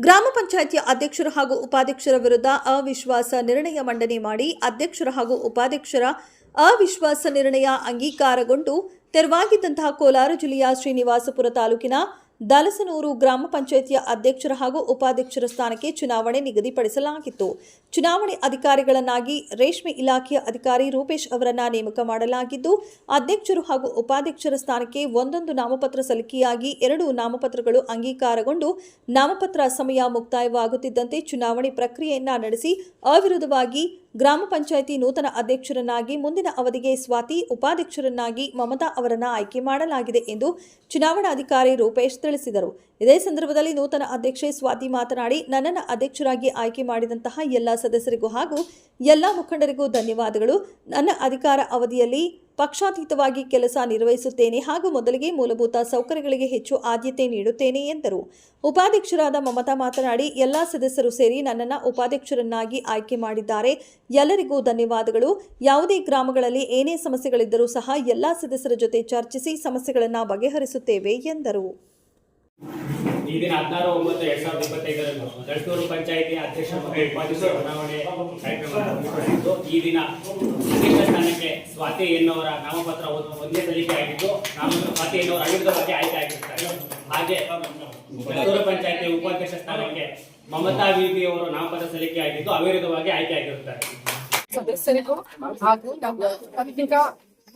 ಗ್ರಾಮ ಪಂಚಾಯಿತಿಯ ಅಧ್ಯಕ್ಷರು ಹಾಗೂ ಉಪಾಧ್ಯಕ್ಷರ ವಿರುದ್ಧ ಅವಿಶ್ವಾಸ ನಿರ್ಣಯ ಮಂಡನೆ ಮಾಡಿ ಅಧ್ಯಕ್ಷರು ಹಾಗೂ ಉಪಾಧ್ಯಕ್ಷರ ಅವಿಶ್ವಾಸ ನಿರ್ಣಯ ಅಂಗೀಕಾರಗೊಂಡು ತೆರವಾಗಿದ್ದಂತಹ ಕೋಲಾರ ಜಿಲ್ಲೆಯ ಶ್ರೀನಿವಾಸಪುರ ತಾಲೂಕಿನ ದಲಸನೂರು ಗ್ರಾಮ ಪಂಚಾಯಿತಿಯ ಅಧ್ಯಕ್ಷರ ಹಾಗೂ ಉಪಾಧ್ಯಕ್ಷರ ಸ್ಥಾನಕ್ಕೆ ಚುನಾವಣೆ ನಿಗದಿಪಡಿಸಲಾಗಿತ್ತು. ಚುನಾವಣೆ ಅಧಿಕಾರಿಗಳನ್ನಾಗಿ ರೇಷ್ಮೆ ಇಲಾಖೆಯ ಅಧಿಕಾರಿ ರೂಪೇಶ್ ಅವರನ್ನ ನೇಮಕ ಮಾಡಲಾಗಿದ್ದು, ಅಧ್ಯಕ್ಷರು ಹಾಗೂ ಉಪಾಧ್ಯಕ್ಷರ ಸ್ಥಾನಕ್ಕೆ ಒಂದೊಂದು ನಾಮಪತ್ರ ಸಲ್ಲಿಕೆಯಾಗಿ ಎರಡು ನಾಮಪತ್ರಗಳು ಅಂಗೀಕಾರಗೊಂಡು, ನಾಮಪತ್ರ ಸಮಯ ಮುಕ್ತಾಯವಾಗುತ್ತಿದ್ದಂತೆ ಚುನಾವಣೆ ಪ್ರಕ್ರಿಯೆಯನ್ನ ನಡೆಸಿ ಅವಿರೋಧವಾಗಿ ಗ್ರಾಮ ಪಂಚಾಯಿತಿ ನೂತನ ಅಧ್ಯಕ್ಷರನ್ನಾಗಿ, ಮುಂದಿನ ಅವಧಿಗೆ ಸ್ವಾತಿ ಉಪಾಧ್ಯಕ್ಷರನ್ನಾಗಿ ಮಮತಾ ಅವರನ್ನು ಆಯ್ಕೆ ಮಾಡಲಾಗಿದೆ ಎಂದು ಚುನಾವಣಾಧಿಕಾರಿ ರೂಪೇಶ್ ತಿಳಿಸಿದರು. ಇದೇ ಸಂದರ್ಭದಲ್ಲಿ ನೂತನ ಅಧ್ಯಕ್ಷೆ ಸ್ವಾತಿ ಮಾತನಾಡಿ, ನನ್ನನ್ನು ಅಧ್ಯಕ್ಷರಾಗಿ ಆಯ್ಕೆ ಮಾಡಿದಂತಹ ಎಲ್ಲ ಸದಸ್ಯರಿಗೂ ಹಾಗೂ ಎಲ್ಲ ಮುಖಂಡರಿಗೂ ಧನ್ಯವಾದಗಳು. ನನ್ನ ಅಧಿಕಾರ ಅವಧಿಯಲ್ಲಿ ಪಕ್ಷಾತೀತವಾಗಿ ಕೆಲಸ ನಿರ್ವಹಿಸುತ್ತೇನೆ ಹಾಗೂ ಮೊದಲಿಗೆ ಮೂಲಭೂತ ಸೌಕರ್ಯಗಳಿಗೆ ಹೆಚ್ಚು ಆದ್ಯತೆ ನೀಡುತ್ತೇನೆ ಎಂದರು. ಉಪಾಧ್ಯಕ್ಷರಾದ ಮಮತಾ ಮಾತನಾಡಿ, ಎಲ್ಲ ಸದಸ್ಯರು ಸೇರಿ ನನ್ನನ್ನು ಉಪಾಧ್ಯಕ್ಷರನ್ನಾಗಿ ಆಯ್ಕೆ ಮಾಡಿದ್ದಾರೆ. ಎಲ್ಲರಿಗೂ ಧನ್ಯವಾದಗಳು. ಯಾವುದೇ ಗ್ರಾಮಗಳಲ್ಲಿ ಏನೇ ಸಮಸ್ಯೆಗಳಿದ್ದರೂ ಸಹ ಎಲ್ಲ ಸದಸ್ಯರ ಜೊತೆ ಚರ್ಚಿಸಿ ಸಮಸ್ಯೆಗಳನ್ನು ಬಗೆಹರಿಸುತ್ತೇವೆ ಎಂದರು. ಈ ದಿನ ಹದಿನಾರು, ಒಂಬತ್ತು, ಎರಡ್ ಸಾವಿರದ ಇಪ್ಪತ್ತೈದರಂದು ದಳತೂರು ಪಂಚಾಯಿತಿ ಅಧ್ಯಕ್ಷ ಚುನಾವಣೆ ಕಾರ್ಯಕ್ರಮ ಈ ದಿನ ಸ್ಥಾನಕ್ಕೆ ಸ್ವಾತಿ ಎನ್ನುವರ ನಾಮಪತ್ರ ಒಂದು- ಸಲ್ಲಿಕೆ ಆಗಿದ್ದು, ನಾಮಪತ್ರ ಸ್ವಾತಿ ಎನ್ನುವರ ಅವಿರೋಧವಾಗಿ ಆಯ್ಕೆ ಆಗಿರ್ತಾರೆ. ಹಾಗೆ ದಳತೂರು ಪಂಚಾಯಿತಿ ಉಪಾಧ್ಯಕ್ಷ ಸ್ಥಾನಕ್ಕೆ ಮಮತಾ ವಿಪಿ ಅವರು ನಾಮಪತ್ರ ಸಲ್ಲಿಕೆ ಆಗಿದ್ದು, ಅವಿರೋಧವಾಗಿ ಆಯ್ಕೆ ಆಗಿರುತ್ತಾರೆ. ಸದಸ್ಯರಿಗೂ ಹಾಗೂ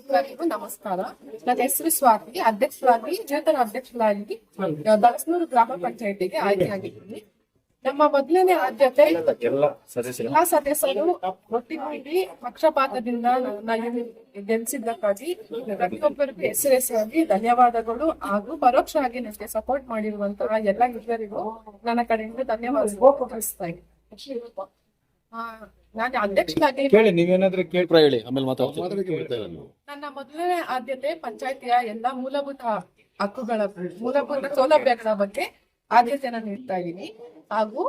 ಮಿತ್ರರಿಗೂ ನಮಸ್ಕಾರ. ನನ್ನ ಹೆಸರು ಸ್ವಾತಿ ಅಧ್ಯಕ್ಷರಾಗಿ ನೂತನ ಅಧ್ಯಕ್ಷರಾಗಿ ದಳಸನೂರು ಗ್ರಾಮ ಪಂಚಾಯತಿಗೆ ಆಯ್ಕೆಯಾಗಿದ್ದೀನಿ ನಮ್ಮ ಮೊದಲನೇ ಆದ್ಯತೆ ಎಲ್ಲ ಸದಸ್ಯರು. ಒಟ್ಟಿಗೂಡಿ ಪಕ್ಷಪಾತದಿಂದ ಗೆಲ್ಲಿಸಿದ್ದಕ್ಕಾಗಿ ಪ್ರತಿಯೊಬ್ಬರಿಗೂ ಹೆಸರೆಸರಾಗಿ ಧನ್ಯವಾದಗಳು ಹಾಗೂ ಪರೋಕ್ಷವಾಗಿ ನನಗೆ ಸಪೋರ್ಟ್ ಮಾಡಿರುವಂತಹ ಎಲ್ಲ ಹಿರಿಯರಿಗೂ ನನ್ನ ಕಡೆಯಿಂದ ಧನ್ಯವಾದ ತಿಳಿಸ್ತಾ ಇದ್ದೀನಿ. ಆ, ನಾನು ಅಧ್ಯಕ್ಷರಾಗಿ ಕೇಳಿ ನೀವೇನಾದ್ರೂ ಕೇಳಿ ಹೇಳಿ ಆಮೇಲೆ ಮಾತಾಡ್ತೀನಿ. ನನ್ನ ಮೊದಲನೇ ಆದ್ಯತೆ ಪಂಚಾಯತಿಯ ಎಲ್ಲಾ ಮೂಲಭೂತ ಹಕ್ಕುಗಳ ಮೂಲಭೂತ ಸೌಲಭ್ಯಗಳ ಬಗ್ಗೆ ಆದ್ಯತೆಯನ್ನ ನೀಡ್ತಾ ಇದ್ದೀನಿ ಹಾಗೂ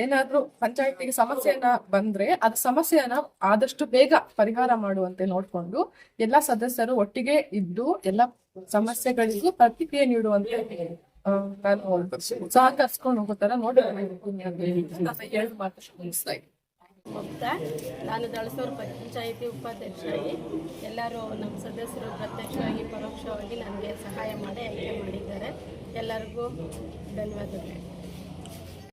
ಏನಾದ್ರೂ ಪಂಚಾಯತಿಗೆ ಸಮಸ್ಯೆಯನ್ನ ಬಂದ್ರೆ ಅದ್ ಸಮಸ್ಯೆಯನ್ನ ಆದಷ್ಟು ಬೇಗ ಪರಿಹಾರ ಮಾಡುವಂತೆ ನೋಡ್ಕೊಂಡು ಎಲ್ಲಾ ಸದಸ್ಯರು ಒಟ್ಟಿಗೆ ಇದ್ದು ಎಲ್ಲ ಸಮಸ್ಯೆಗಳಿಗೂ ಪ್ರತಿಕ್ರಿಯೆ ನೀಡುವಂತೆ ಆ, ನಾನು ಸಹಕರಿಸ್ಕೊಂಡು ಹೋಗೋ ತರ ಹೇಳಿ ಮಾತು ಮುಗಿಸ್ತಾ ಇದ್ದೀನಿ ಮಮತಾ ನಾನು ದಳಸೂರು ಪಂಚಾಯಿತಿ ಉಪಾಧ್ಯಕ್ಷರಾಗಿ, ಎಲ್ಲರೂ ನಮ್ಮ ಸದಸ್ಯರು ಪ್ರತ್ಯಕ್ಷವಾಗಿ, ಪರೋಕ್ಷವಾಗಿ ನನಗೆ ಸಹಾಯ ಮಾಡಿ ಆಯ್ಕೆ ಮಾಡಿದ್ದಾರೆ. ಎಲ್ಲರಿಗೂ ಧನ್ಯವಾದಗಳು.